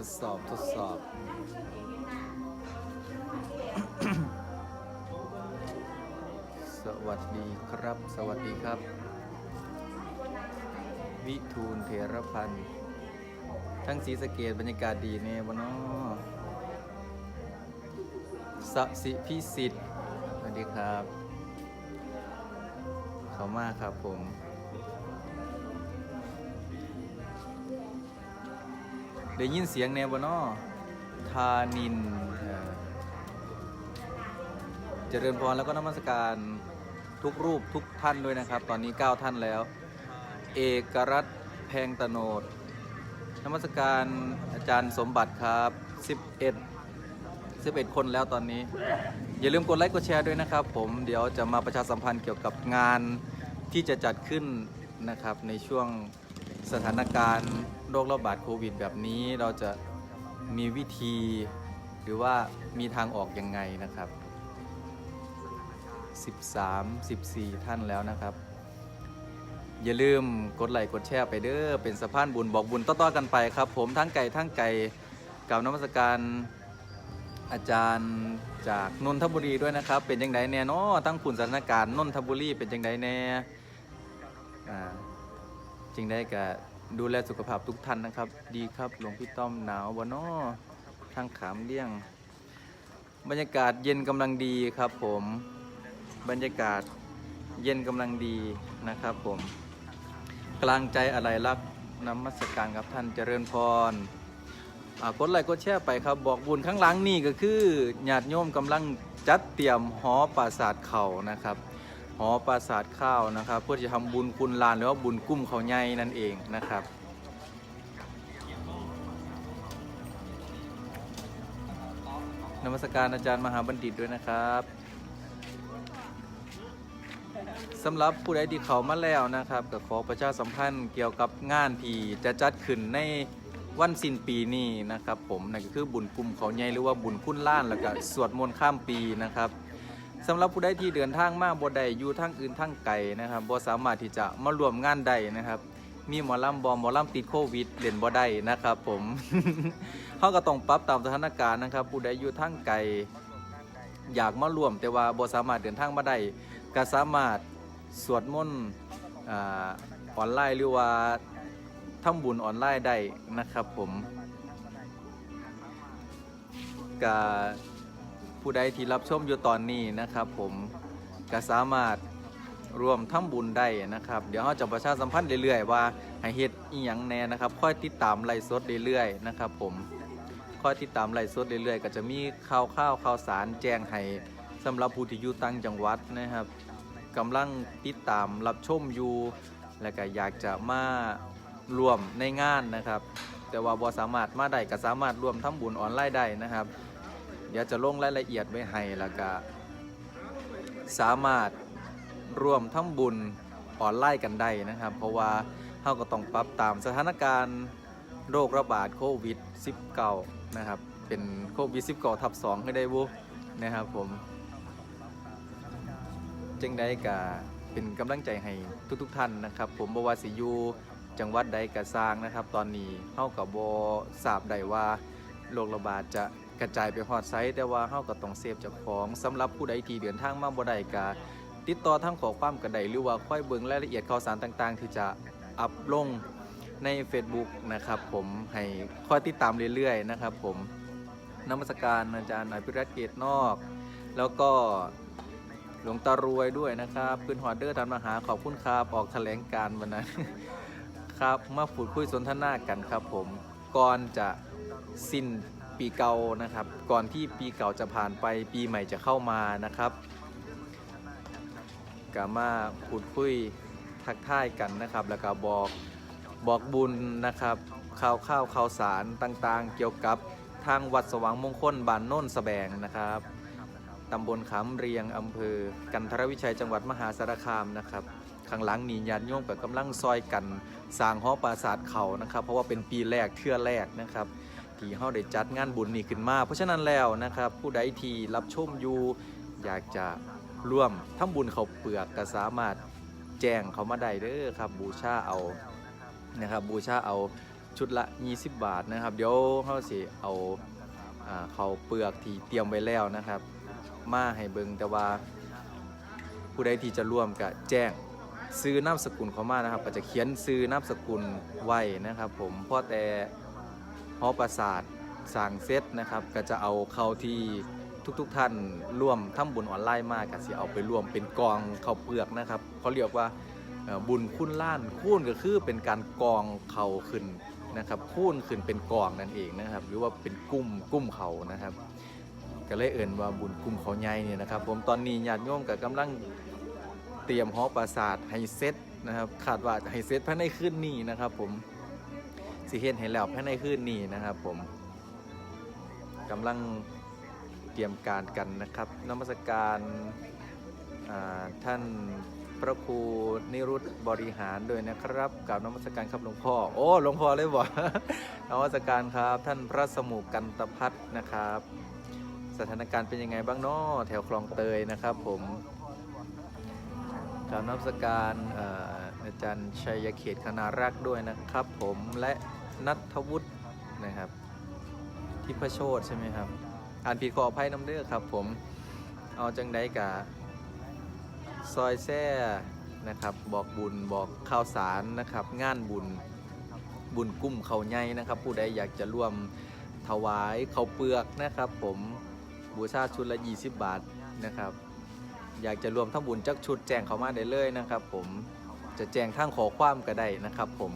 ทดสอบทดสอบ สวัสดีครับ สวัสดีครับ วิทูลเทรพันธ์ทั้งสีสเกตบรรยากาศดีแน่บนอสสิพิสิทธิ์ สวัสดีครับ เขามากครับผม ได้ยินเสียงแนวบนอทานินเอ่อเจริญพรแล้วก็นมัสการทุกรูปทุกท่านด้วยนะครับ ตอนนี้ 9 ท่านแล้ว เอกรัตน์แพงตโนดนมัสการอาจารย์สมบัติครับ 11 11 คนแล้วตอนนี้ อย่าลืมกดไลค์กดแชร์ด้วยนะครับ ผมเดี๋ยวจะมาประชาสัมพันธ์เกี่ยวกับงานที่จะจัดขึ้นนะครับในช่วงสถานการณ์ โรคระบาดโควิด แบบนี้เราจะมีวิธีหรือว่ามีทางออกยังไงนะครับ 13 14 ท่านแล้วนะครับ อย่าลืมกดไลค์กดแชร์ไปเด้อเป็นสะพานบุญบอกบุญต่อๆกันไปครับ ผมทั้งไก่ทั้งไก่กับนมัสการอาจารย์จากนนทบุรีด้วยนะครับ เป็นยังไงแน่เนาะตั้งผุนสถานการณ์นนทบุรีเป็นยังไงแน่อ่าจึงได้กับ ดูแลสุขภาพทุกท่านนะครับ ดีครับหลวงพี่ต้อมหนาวบนนาะทางขามเลี่ยง บรรยากาศเย็นกำลังดีครับผมบรรยากาศเย็นกำลังดีนะครับผม กลางใจอะไรรักน้ำมัสการครับท่านเจริญพรกดไลค์กดแชร์ไปครับ บอกบุญข้างหลังนี่ก็คือญาติโยมกำลังจัดเตรียมหอปราสาทเข่านะครับ หอปราสาทข้าวนะครับ เพื่อจะทำบุญคุณลานหรือว่าบุญกุ้มเขาใหญ่นั่นเองนะครับ นมัสการอาจารย์มหาบัณฑิตด้วยนะครับสำหรับผู้ใดที่เขามาแล้วนะครับก็ขอประชาสัมพันธ์เกี่ยวกับงานที่จะจัดขึ้นในวันสิ้นปีนี้นะครับ ผมนั่นก็คือบุญกลุ่มเขาใหญ่หรือว่าบุญคุณล้านแล้วก็สวดมนต์ข้ามปีนะครับ สำหรับผู้ใดที่เดินทางมาบ่ใดอยู่ทางอื่นทางไกลนะครับบ่สามารถที่จะมารวมงานใดนะครับ มีหมอลำบอมหมอลำติดโควิดเล่นบ่ได้นะครับ ผมเขาก็ต้องปรับตามสถานการณ์นะครับ ผู้ใดอยู่ทางไกลอยากมารวม แต่ว่าบ่สามารถเดินทางมาได้ก็สามารถสวดมนต์อ่ออนไลน์หรือว่าทำบุญออนไลน์ได้นะครับ ผมกับ ผู้ใดที่รับชมอยู่ตอนนี้นะครับ ผมก็สามารถร่วมทำบุญได้นะครับ เดี๋ยวเราจะประชาสัมพันธ์เรื่อยๆว่าให้เฮ็ดอีหยังแน่นะครับค่อยติดตามไลฟ์สดเรื่อยๆนะครับ ผมค่อยติดตามไลฟ์สดเรื่อยๆ ก็จะมีข่าวข่าวข่าวสารแจ้งให้สำหรับผู้ที่อยู่ต่างจังหวัดนะครับกำลังติดตามรับชมอยู่และก็อยากจะมารวมในงานนะครับ แต่ว่าบ่สามารถมาได้ก็สามารถร่วมทำบุญออนไลน์ได้นะครับ เดี๋ยวจะลงรายละเอียดไว้ให้แล้วก็สามารถร่วมทำบุญออนไลน์กันได้นะครับ เพราะว่าเราก็ต้องปรับตามสถานการณ์โรคระบาดโควิด -19 นะครับ เป็นโควิด -19 ทับ2ให้ได้บุนะครับผมจึงได้กะเป็นกำลังใจให้ทุกๆทท่านนะครับ ผมบวาสิยูจังหวัดใดกะสร้างนะครับ ตอนนี้เฮากับโบทราบได้ว่าโรคระบาดจะ กระจายไปฮอดไซต์แต่ว่าเฮาก็ต้องเซฟเจ้าของสำหรับผู้ใดที่เดินทางมาบ่ได้กะติดต่อทางขอความกันไดหรือว่าค่อยเบิ่งรายละเอียดข่าวสารต่างๆ ที่จะอัพลงใน Facebook นะครับผมให้ค่อยติดตามเรื่อยๆนะครับผมนมัสการอาจารย์อภิรัตเกตนอก แล้วก็หลวงตารวยด้วยนะครับขึ้นฮอดเดอร์ทันมาหาขอบคุณครับออกแถลงการวันนั้นครับมาพูดคุยสนทนากันครับผมก่อนจะสิ้น ปีเก่านะครับ ก่อนที่ปีเก่าจะผ่านไปปีใหม่จะเข้ามานะครับก็มาพูดคุยทักทายกันนะครับ แล้วก็บอกบอกบุญนะครับข่าวข้าวข่าวสารต่างๆ เกี่ยวกับทางวัดสว่างมงคลบ้านโน่นสแบงนะครับตำบลขามเรียงอำเภอ กันทรวิชัยจังหวัดมหาสารคามนะครับข้างหลังนี่ญาติโยมกับกำลังซอยกันสร้างหอปราสาทเขานะครับ เพราะว่าเป็นปีแรกเทื่อแรกนะครับ ที่เฮาได้จัดงานบุญนี้ขึ้นมา เพราะฉะนั้นแล้วนะครับ ผู้ใดที่รับชมอยู่อยากจะร่วมทำบุญเขาเปลือกก็สามารถแจ้งเขามาได้เด้อครับบูชาเอานะครับบูชาเอาชุดละ 20 บาทนะครับ เดี๋ยวเขาสิเอาเขาเปลือกที่เตรียมไว้แล้วนะครับ มาให้เบิงแต่ว่าผู้ใดที่จะร่วมก็แจ้งซื้อนามสกุลเขามานะครับ ก็จะเขียนซื้อนามสกุลไว้นะครับ ผมเพราะแต่ หอประสาทสั่งเซตนะครับ ก็จะเอาเข้าที่ทุกๆทท่านร่วมทำบุญออนไลน์มากก็สิเอาไปร่วมเป็นกองเขาวเปลือกนะครับเขาเรียกว่าบุญคุ้นล้านคูณก็คือเป็นการกองเขาขึ้นนะครับคูณขึ้นเป็นกองนั่นเองนะครับ หรือว่าเป็นกุ้มกุ้มเขานะครับ ก็เลยเอ่นว่าบุญกลุ่มเขาใหญ่เนี่ยนะครับ ผมตอนนี้ญาติโยมก็กำลังเตรียมหอประสาทให้เสร็จนะครับคาดว่าให้เสร็จภายในคืนนี้นะครับผม สิเฮ็ดให้แล้วภายในคืนนี้นะครับ ผมกำลังเตรียมการกันนะครับนมัสการท่านพระครูนิรุตบริหารด้วยนะครับกับนมัสการครับหลวงพ่อ โอ้หลวงพ่อเลยบ่นมัสการครับ ท่านพระสมุกันตพัฒน์นะครับ สถานการณ์เป็นยังไงบ้างเนาะแถวคลองเตยนะครับ ผมกรารนัสการเอ่ออาจารย์ชัยเขตคณารักษ์ด้วยนะครับ ผมและ นัทวุฒินะครับทิพโชตใช่ไหมครับ อ่านผิดขออภัยน้ำเด้อครับ ผมเอาจังไดกะซอยแซ่นะครับ บอกบุญบอกข่าวสารนะครับ งานบุญบุญกุ้มเขาใหญ่นะครับ ผู้ใดอยากจะร่วมถวายเขาเปลือกนะครับ ผมบูชาชุดละ 20 บาทนะครับ อยากจะรวมทั้งบุญจักชุดแจงเขามาได้เลยนะครับ ผมจะแจงทางขอความก็ได้นะครับ ผม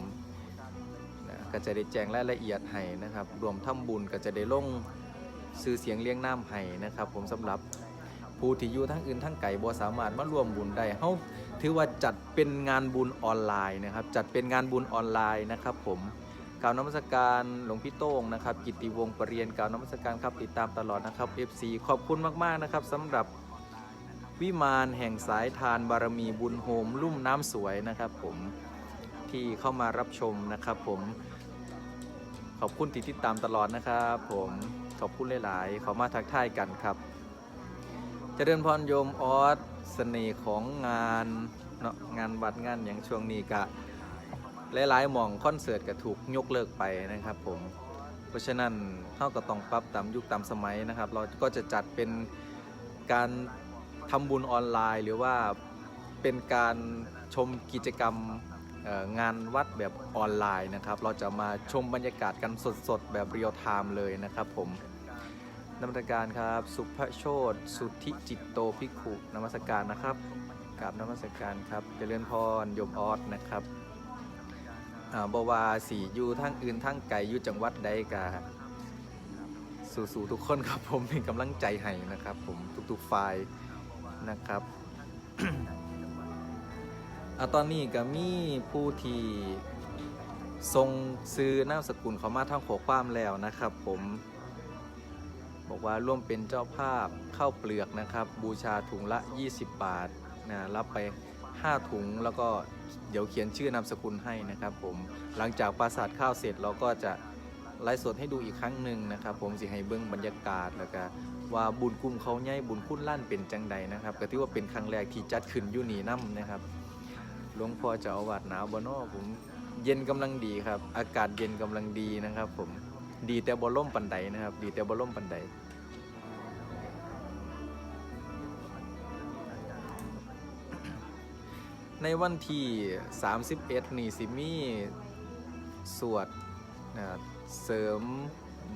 ก็จะได้แจ้งรายละเอียดให้นะครับรวมทั้งบุญก็จะได้ลงซื้อเสียงเลี้ยงน้ำให้นะครับ ผมสำหรับผู้ที่อยู่ทั้งอื่นทั้งไก่บ่สามารถมาร่วมบุญได้เฮาถือว่าจัดเป็นงานบุญออนไลน์นะครับ จัดเป็นงานบุญออนไลน์นะครับ ผมกล่าวนมัสการหลวงพี่โต้งนะครับกิตติวงศ์ปรริยนกล่าวนมัสการครับติดตามตลอดนะครับ FC ขอบคุณมากๆนะครับสำหรับวิมานแห่งสายทานบารมีบุญโฮมลุ่มน้ำสวยนะครับ ผมที่เข้ามารับชมนะครับ ผม ขอบคุณที่ติดตามตลอดนะครับผมขอบคุณหลายๆขามาทักทายกันครับเจริญพรโยมออสเสน่ห์ของงานเนาะงานวัดงานอย่างช่วงนี้กะหลายๆหม่องคอนเสิร์ตก็ถูกยกเลิกไปนะครับผมเพราะฉะนั้นเท่าก็ต้องปรับตามยุคตามสมัยนะครับ เราก็จะจัดเป็นการทำบุญออนไลน์ หรือว่าเป็นการชมกิจกรรม งานวัดแบบออนไลน์นะครับ เราจะมาชมบรรยากาศกันสดๆ แบบเรียลไทม์เลยนะครับผมนมัสการครับ สุภโชตสุทธิจิตโตภิกขุนมัสการนะครับกราบนมัสการครับเจริญพรโยมออสนะครับบวาสีอยู่ทั้งอื่นทั้งไกลอยู่จังหวัดใดกาสู่ๆทุกคนครับผมเป็นกำลังใจให้นะครับ ผมทุกๆฝ่ายนะครับ อะตอนนี้ก็มีผู้ที่ทรงซื้อนามสกุลเขามาทางขอความแล้วนะครับ ผมบอกว่าร่วมเป็นเจ้าภาพข้าวเปลือกนะครับ บูชาถุงละ 20 บาทนะรับไป 5 ถุงแล้วก็เดี๋ยวเขียนชื่อนามสกุลให้นะครับผมหลังจากปราสาทข้าวเสร็จเราก็จะไลฟ์สดให้ดูอีกครั้งหนึ่งนะครับ ผมสิให้เบิ้งบรรยากาศแล้วก็ว่าบุญกลุ่มเขาใหญ่บุญคุณลั่นเป็นจังใดนะครับ ก็ถือว่าเป็นครั้งแรกที่จัดขึ้นยูนี่น้ำนะครับ หลวงพ่อจะเอาวาดหนาวบนอผมเย็นกำลังดีครับ อากาศเย็นกำลังดีนะครับ ผมดีแต่บอล่มปันไดนะครับ ดีแต่บอล่มปันไดในวันที่ 31 นี่สิมีสวดเสริม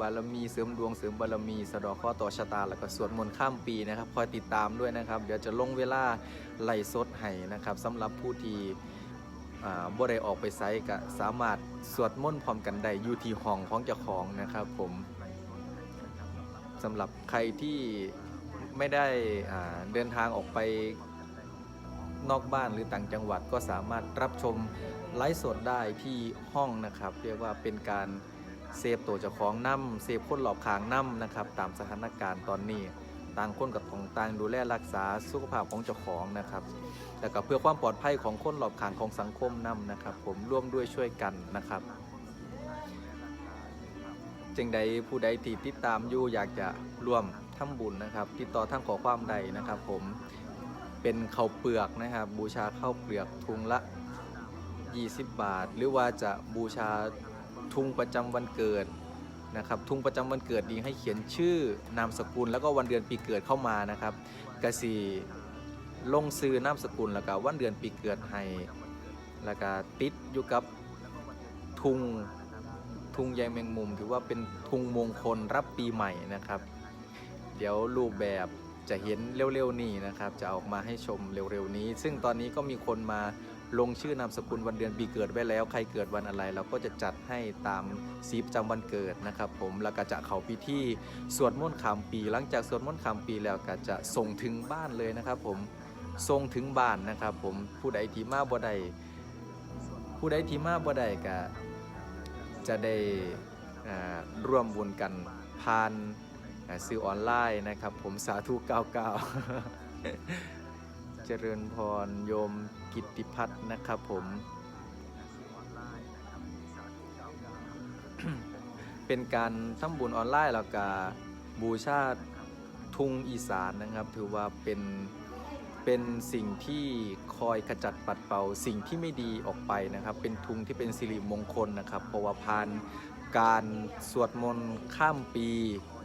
บารมีเสริมดวงเสริมบารมี สะดอข้อต่อชะตา แล้วก็สวดมนต์ข้ามปีนะครับคอยติดตามด้วยนะครับ เดี๋ยวจะลงเวลาไล่สดให้นะครับสำหรับผู้ที่บ่ได้ออกไปไซก็สามารถสวดมนต์พร้อมกันได้อยู่ที่ห้องของเจ้าของนะครับผมสำหรับใครที่ไม่ได้เดินทางออกไปนอกบ้านหรือต่างจังหวัดก็สามารถรับชมไลฟ์สดได้ที่ห้องนะครับ เรียกว่าเป็นการ เซฟตัวเจ้าของน้ำเซฟคนหลอบขางน้ำนะครับตามสถานการณ์ตอนนี้ต่างคนกับของต่างดูแลรักษาสุขภาพของเจ้าของนะครับแล้วก็เพื่อความปลอดภัยของคนหลอบขางของสังคมน้ำนะครับ ผมร่วมด้วยช่วยกันนะครับจึงใดผู้ใดที่ติดตามอยู่อยากจะร่วมทำบุญนะครับ ติดต่อทางขอความใดนะครับ ผมเป็นข้าวเปลือกนะครับ บูชาข้าวเปลือกทุงละ 20 บาท หรือว่าจะบูชา ทุงประจำวันเกิดนะครับทุงประจำวันเกิดดีให้เขียนชื่อนามสกุลแล้วก็วันเดือนปีเกิดเข้ามานะครับกสีลงซื้อนามสกุลแล้วก็วันเดือนปีเกิดให้แล้วก็ติดอยู่กับทุงทุงใยแมงมุมถือว่าเป็นทุงมงคลรับปีใหม่นะครับ เดี๋ยวรูปแบบจะเห็นเร็วๆนี้นะครับ จะออกมาให้ชมเร็วๆนี้ ซึ่งตอนนี้ก็มีคนมา ลงชื่อนามสกุลวันเดือนปีเกิดไว้แล้ว ใครเกิดวันอะไร เราก็จะจัดให้ตามสีประจำวันเกิดนะครับผมแล้วก็จะเข้าพิธีสวดมนต์ข้ามปี หลังจากสวดมนต์ข้ามปีแล้วก็จะส่งถึงบ้านเลยนะครับผมส่งถึงบ้านนะครับผมผู้ใดที่มาบ่ได้ผู้ใดที่มาบ่ได้ก็จะได้ร่วมบุญกันผ่านซื้อออนไลน์นะครับผมสาธุ99 เจริญพรโยมกิติพัฒน์นะครับผม เป็นการทำบุญออนไลน์แล้วก็บูชาทุงอีสานนะครับ ถือว่าเป็นเป็นสิ่งที่คอยขจัดปัดเป่าสิ่งที่ไม่ดีออกไปนะครับ เป็นทุงที่เป็นสิริมงคลนะครับเพราะว่าพาน การสวดมนต์ข้ามปี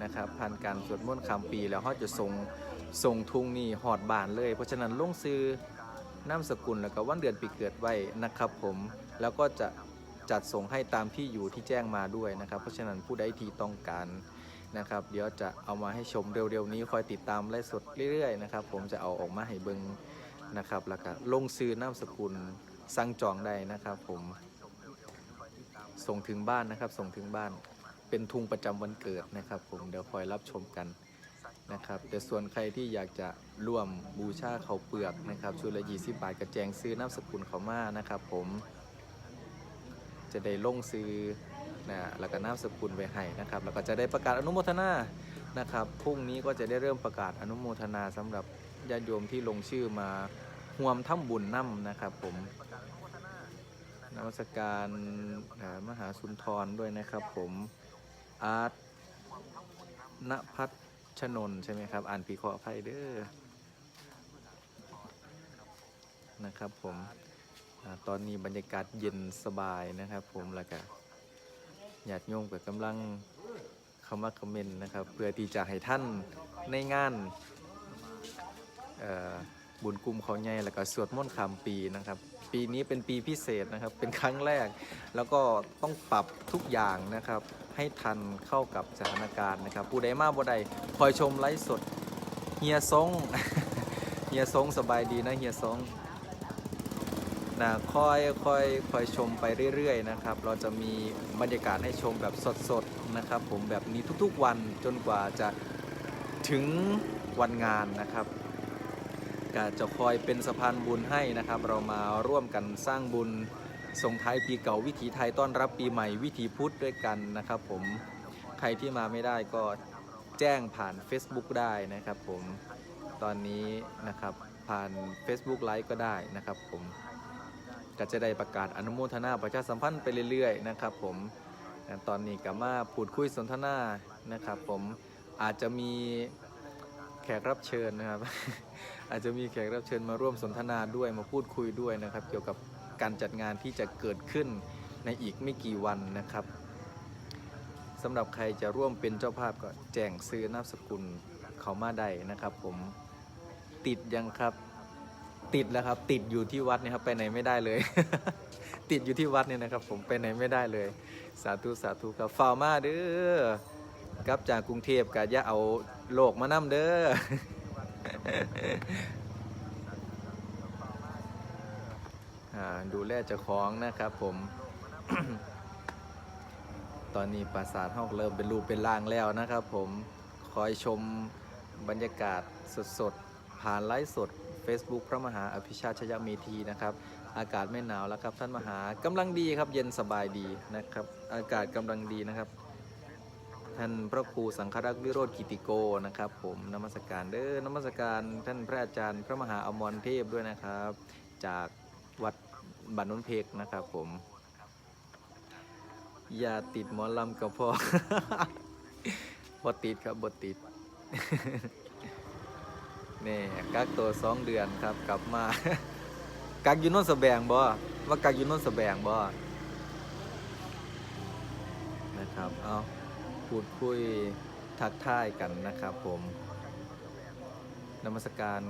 นะครับผ่านการสวดมนต์ข้ามปีแล้วเขาจะส่งส่งทุงนี่หอดบานเลย เพราะฉะนั้นลงซื้อนามสกุลแล้วก็วันเดือนปีเกิดไว้นะครับผมแล้วก็จะจัดส่งให้ตามที่อยู่ที่แจ้งมาด้วยนะครับ เพราะฉะนั้นผู้ใดที่ต้องการนะครับ เดี๋ยวจะเอามาให้ชมเร็วๆนี้คอยติดตามไลฟ์สดเรื่อยๆนะครับผมจะเอาออกมาให้เบิงนะครับแล้วก็ลงซื้อนามสกุลสั่งจองได้นะครับผม ส่งถึงบ้านนะครับ ส่งถึงบ้าน เป็นทุงประจำวันเกิดนะครับ ผมเดี๋ยวคอยรับชมกันนะครับ แต่ส่วนใครที่อยากจะร่วมบูชาเขาเปลือกนะครับชุดละ20บบาทกระแจงซื้อนามสกุลเขามานะครับ ผมจะได้ลงซื้อนะแล้วก็นามสกุลไว้ให้นะครับ แล้วก็จะได้ประกาศอนุโมทนานะครับพรุ่งนี้ก็จะได้เริ่มประกาศอนุโมทนาสำหรับญาติโยมที่ลงชื่อมาห่วมถ้ำบุญน้ำนะครับ ผม นมัสการมหาสุนทรด้วยนะครับผมอาร์ตณพัชนน์ใช่ไหมครับ อ่านปีขออภัยเด้อนะครับผมอตอนนี้บรรยากาศเย็นสบายนะครับผมแล้วก็ญาติโยมก็กำลังเข้ามาคอมเมนต์นะครับ เพื่อที่จะให้ท่านในงานบุญกลุ่มเขาใหญ่แล้วก็สวดมนต์ข้ามปีนะครับ ปีนี้เป็นปีพิเศษนะครับ เป็นครั้งแรก แล้วก็ต้องปรับทุกอย่างนะครับ ให้ทันเข้ากับสถานการณ์นะครับ ผู้ใดมาบ่ใดคอยชมไลฟ์สดเฮียซงเฮียซงสบายดีนะเฮียซงนะคอยคอยคอยชมไปเรื่อยๆนะครับ เราจะมีบรรยากาศให้ชมแบบสดๆนะครับ ผมแบบนี้ทุกๆวันจนกว่าจะถึงวันงานนะครับ ก็จะคอยเป็นสะพานบุญให้นะครับ เรามาร่วมกันสร้างบุญส่งท้ายปีเก่าวิถีไทยต้อนรับปีใหม่วิถีพุทธด้วยกันนะครับ ผมใครที่มาไม่ได้ก็แจ้งผ่าน Facebook ได้นะครับ ผมตอนนี้นะครับผ่าน Facebook ไลฟ์ก็ได้นะครับ ผมก็จะได้ประกาศอนุโมทนาประชาสัมพันธ์ไปเรื่อยๆนะครับ ผมตอนนี้ก็มาพูดคุยสนทนานะครับ ผมอาจจะมี แขกรับเชิญนะครับ อาจจะมีแขกรับเชิญมาร่วมสนทนาด้วยมาพูดคุยด้วยนะครับ เกี่ยวกับการจัดงานที่จะเกิดขึ้นในอีกไม่กี่วันนะครับสำหรับใครจะร่วมเป็นเจ้าภาพก็แจ้งซื้อนามสกุลเขามาได้นะครับ ผมติดยังครับ ติดแล้วครับ ติดอยู่ที่วัดเนี่ยครับ ไปไหนไม่ได้เลย ติดอยู่ที่วัดเนี่ยนะครับ ผมไปไหนไม่ได้เลย สาธุสาธุครับฟาวมาเด้อกลับจากกรุงเทพก็อย่าเอา โลกมานํเด้อดูแลเจ้าของนะครับผม ตอนนี้ปราสาทห้องเริ่มเป็นรูปเป็นร่างแล้วนะครับผม คอยชมบรรยากาศสดๆ ผ่านไลฟ์สด Facebook พระมหาอภิชาติชยเมธีนะครับ อากาศไม่หนาวแล้วครับท่านมหากำลังดีครับเย็นสบายดีนะครับ อากาศกำลังดีนะครับ ท่านพระครูสังฆรักษ์วิโรธกิติโกนะครับ ผมนมัสการเด้อนมัสการท่านพระอาจารย์พระมหาอมรเทพด้วยนะครับ จากวัดบ้านนนเพกนะครับผม อย่าติดหมอลำกับพ่อบ่ติดครับบ่ติดนี่กักตัวสองเดือนครับกลับมา กักอยู่โนนสแบงบ่ว่ากักอยู่โนนสแบงบ่นะครับเอา พูดคุยทักทายกันนะครับผมนมัสการ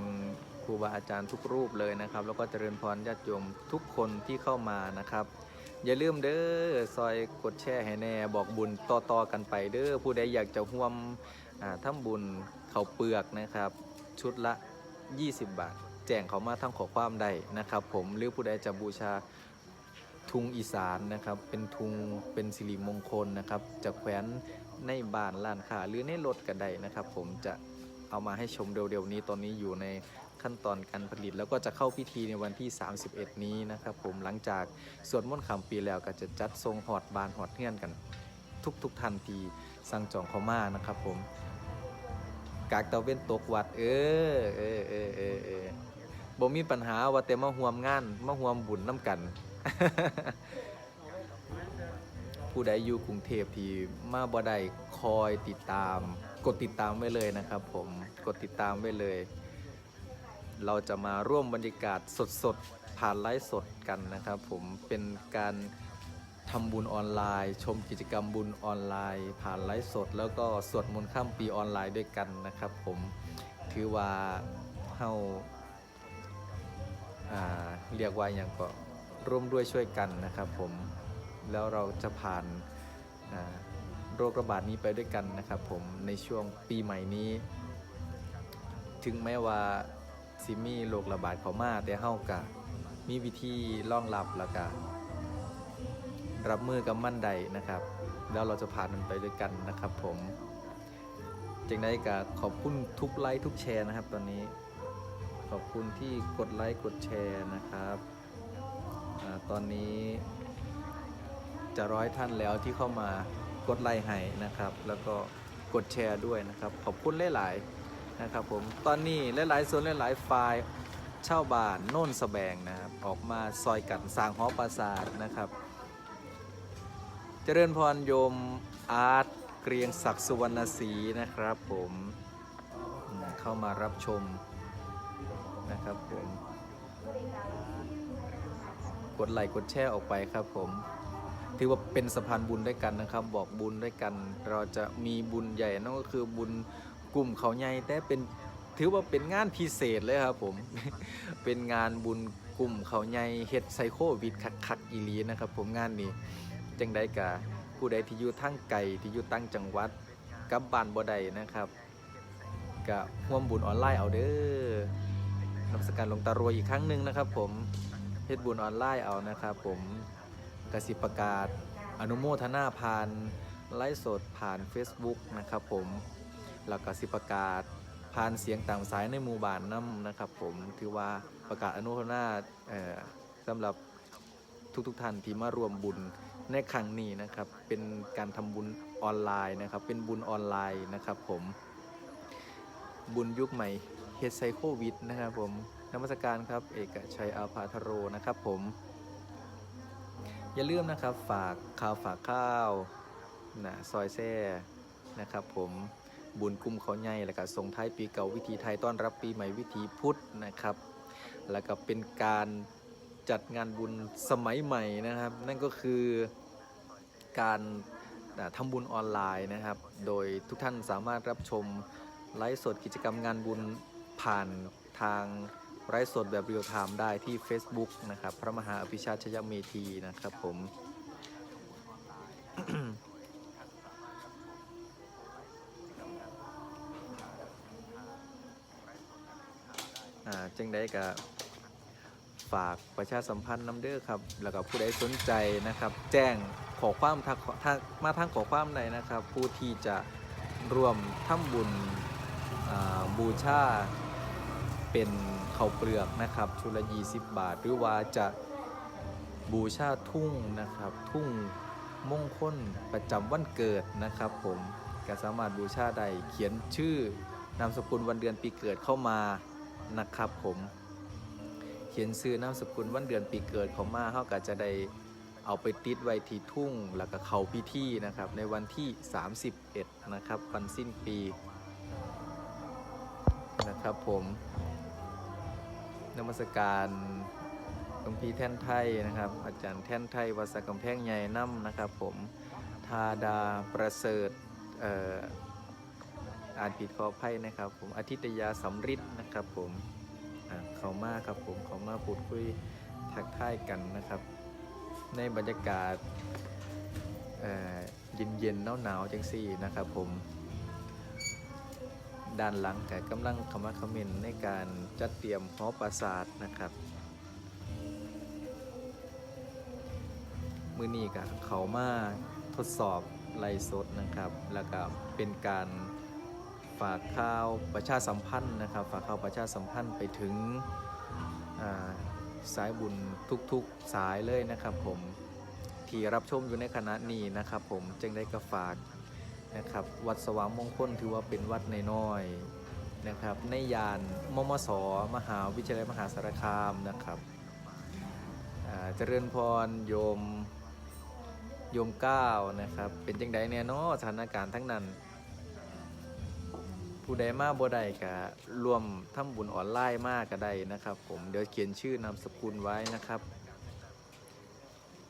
ครูบาอาจารย์ทุกรูปเลยนะครับ แล้วก็เจริญพรญาติโยมทุกคนที่เข้ามานะครับ อย่าลืมเด้อซอยกดแชร์ให้แน่บอกบุญต่อๆกันไปเด้อผู้ใดอยากจะร่วมอ่าบุญเขาเปลือกนะครับ ชุดละ 20 บาท แจ้งเขามาทั้งขอความใดนะครับ ผมหรือผู้ใดจะบูชาทุงอีสานนะครับ เป็นทุงเป็นสิริมงคลนะครับจะแขวน ในบ้านร้านค้าหรือในรถก็ได้นะครับ ผมจะเอามาให้ชมเร็วๆนี้ตอนนี้อยู่ในขั้นตอนการผลิต แล้วก็จะเข้าพิธีในวันที่ 31 นี้นะครับผมหลังจากสวดมนต์คำปีแล้วก็จะจัดทรงหอดบานหอดเงื่อนกัน ทุกๆทันทีสั่งจองเขามานะครับ ผมกากตะเว้นตกวัด เออเออเออเออเออบ่มีปัญหาว่าแต่มาห่วมงานมาห่วมบุญน้ำกัน ผู้ใดอยู่กรุงเทพที่มาบ่ได้คอยติดตาม กดติดตามไว้เลยนะครับ ผมกดติดตามไว้เลย เราจะมาร่วมบรรยากาศสดๆผ่านไลฟ์สดกันนะครับ ผมเป็นการทำบุญออนไลน์ ชมกิจกรรมบุญออนไลน์ ผ่านไลฟ์สด แล้วก็สวดมนต์ข้ามปีออนไลน์ด้วยกันนะครับ ผมถือว่าเฮาอ่าเรียกว่าอย่างก็ร่วมด้วยช่วยกันนะครับผม แล้วเราจะผ่านโรคระบาดนี้ไปด้วยกันนะครับผมในช่วงปีใหม่นี้ ถึงแม้ว่าซิมีโรคระบาดเขามาแต่เฮากะมีวิธีรองรับแล้วก็รับมือกับมั่นใดนะครับ แล้วเราจะผ่านมันไปด้วยกันนะครับผมจังได้ก็ขอบคุณทุกไลค์ทุกแชร์นะครับ ตอนนี้ขอบคุณที่กดไลค์กดแชร์นะครับอตอนนี้ จะร้อยท่านแล้วที่เข้ามากดไลค์ให้นะครับ แล้วก็กดแชร์ด้วยนะครับ ขอบคุณหลาย ๆ นะครับผม ตอนนี้หลายๆส่วนหลายๆไฟล์เช่าบ้านโน่นสแบงนะครับ ออกมาซอยกันสร้างหอปราสาทนะครับ เจริญพรโยมอาร์ตเกรียงศักดิ์สุวรรณศรีนะครับผมเข้ามารับชมนะครับผม กดไลค์กดแชร์ออกไปครับผม ถือว่าเป็นสะพานบุญด้วยกันนะครับ บอกบุญด้วยกัน เราจะมีบุญใหญ่นั่นก็คือบุญกลุ่มเขาใหญ่แต่เป็นถือว่าเป็นงานพิเศษเลยครับผม เป็นงานบุญกลุ่มเขาใหญ่เฮ็ดไซโควิดคักคักๆอีลีนะครับ ผมงานนี้จังได้กะผู้ใดที่อยู่ทั้งไกลที่อยู่ตั้งจังหวัดกับบ้านบ่ได้นะครับกะร่วมบุญออนไลน์เอาเด้อนมัสการหลวงตารวยอีกครั้งหนึ่งนะครับ ผมเฮ็ดบุญออนไลน์เอานะครับ ผม กสิประกาศ อนุโมทนาผ่านไลฟ์สดผ่าน Facebook นะครับผมแล้วก็สิประกาศผ่านเสียงตามสายในหมู่บ้านน้ำนะครับ ผมถือว่าประกาศอนุโมทนาเอ่อสำหรับทุกๆทท่านที่มารวมบุญในครั้งนี้นะครับ เป็นการทำบุญออนไลน์นะครับ เป็นบุญออนไลน์นะครับ ผมบุญยุคใหม่เฮดไซโควิดนะครับผมนมัสการครับ เอกชัยอาภาธโรนะครับผม อย่าลืมนะครับฝากข่าวฝากข้าวนะซอยแซ่นะครับผมบุญกลุ่มเขาใหญ่แล้วก็ส่งท้ายปีเก่าวิถีไทยต้อนรับปีใหม่วิถีพุทธนะครับ แล้วก็เป็นการจัดงานบุญสมัยใหม่นะครับ นั่นก็คือการอ่าทำบุญออนไลน์นะครับ โดยทุกท่านสามารถรับชมไลฟ์สดกิจกรรมงานบุญผ่านทาง ไลฟ์สดแบบเรียลไทม์ได้ที่ Facebook นะครับ พระมหาอภิชาติชยเมธีนะครับผม อ่าจึงได้กับฝากประชาสัมพันธ์น้ำเด้อครับ แล้วก็ผู้ใดสนใจนะครับ แจ้งขอความทักทักมาทางขอความใดนะครับ ผู้ที่จะร่วมทำบุญบูชาเป็น ข้าวเปลือกนะครับชุดละ20 บาท หรือว่าจะบูชาทุ่งนะครับ ทุ่งมงคลประจำวันเกิดนะครับ ผมก็สามารถบูชาได้เขียนชื่อนามสกุลวันเดือนปีเกิดเข้ามานะครับ ผมเขียนซื้อนามสกุลวันเดือนปีเกิดของมาเขาก็จะได้เอาไปติดไว้ที่ทุ่งแล้วก็เขาพิธีนะครับ ในวันที่ 31 นะครับวันสิ้นปีนะครับผม นมัสการหลวงพี่แท่นไทยนะครับ อาจารย์แท่นไทยวัดสระกำแพงใหญ่น้ำนะครับ ผมทาดาประเสริฐเอ่ออ่านผิดขออภัยนะครับ ผมอาทิตยาสำริดนะครับผมเขามาครับผมเขามาพูดคุยทักทายกันนะครับ ในบรรยากาศเอ่อเย็นๆหนาวๆจังซี่นะครับ ผม ด้านหลังก็กำลังขมักขม้นในการจัดเตรียมหอปราสาทนะครับ มือนี้ก็เขามาทดสอบไลสดนะครับ แล้วก็เป็นการฝากข่าวประชาสัมพันธ์นะครับ ฝากข่าวประชาสัมพันธ์ไปถึงสายบุญทุกๆสายเลยนะครับผมที่รับชมอยู่ในคณะนี้นะครับผมจึงได้กระฝาก นะครับ วัดสว่างมงคลถือว่าเป็นวัดในน้อยนะครับ ในยานมมส มหาวิทยาลัยมหาสารคามนะครับเจริญพรโยมโยมเก้านะครับ เป็นจังไดเนี่ยเนาะสถานการณ์ทั้งนั้น ผู้ใดมาบ่ได้ก็รวมทำบุญออนไลน์มากก็ได้นะครับ ผมเดี๋ยวเขียนชื่อนามสกุลไว้นะครับ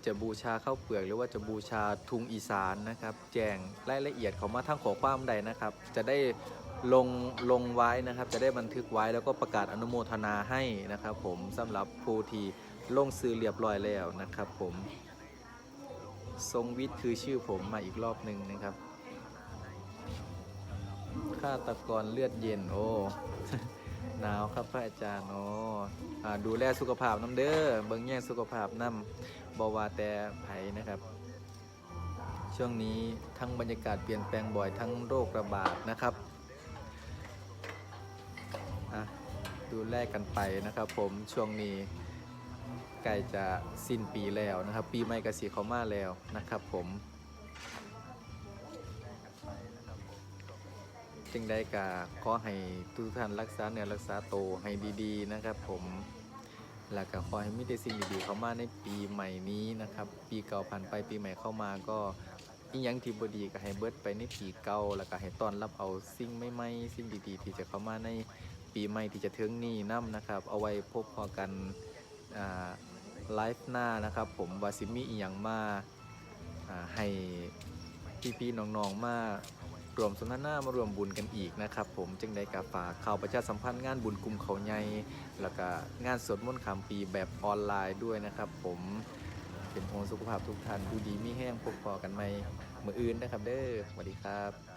จะบูชาข้าวเปลือกหรือว่าจะบูชาทุงอีสานนะครับ แจงรายละเอียดเขามาทั้งขอความใดนะครับ จะได้ลงลงไว้นะครับ จะได้บันทึกไว้แล้วก็ประกาศอนุโมทนาให้นะครับ ผมสำหรับผู้ที่ลงซื้อเรียบร้อยแล้วนะครับ ผมทรงวิทย์คือชื่อผมมาอีกรอบหนึ่งนะครับฆาตกรเลือดเย็นโอ้หนาวครับพระอาจารย์โอ้ดูแลสุขภาพน้ำเด้อเบิ่งแย่งสุขภาพน้ำ บวาแต่ไผนะครับ ช่วงนี้ทั้งบรรยากาศเปลี่ยนแปลงบ่อยทั้งโรคระบาดนะครับดูแลกันไปนะครับ ผมช่วงนี้ใกล้จะสิ้นปีแล้วนะครับ ปีใหม่กสีเขามาแล้วนะครับ ผมจึงได้กาขอให้ทุกท่านรักษาเนื้อรักษาโตวให้ดี ๆ นะครับ ผม แล้วก็ขอให้มีแต่สิ่งดีๆเข้ามาในปีใหม่นี้นะครับ ปีเก่าผ่านไปปีใหม่เข้ามาก็อียังที่บดีก็ให้เบิดไปในปีเก่าแล้วก็ให้ต้อนรับเอาสิ่งใหม่ๆสิ่งดีๆ ที่จะเข้ามาในปีใหม่ที่จะถึงนี้นํนะครับ เอาไว้พบพอกันไลฟ์หน้านะครับ ผมวาซิมีอียังมาาให้พี่ๆน้องๆมา รวมสนทนามารวมบุญกันอีกนะครับ ผมจึงได้กาฝากข่าวประชาสัมพันธ์งานบุญกลุ่มเขาใหญ่แล้วก็งานสวดมนต์คำปีแบบออนไลน์ด้วยนะครับ ผมเป็นห่วงสุขภาพทุกท่านดูดีมีแห้งพบพอกันไหมมืออื่นนะครับเด้อสวัสดีครับ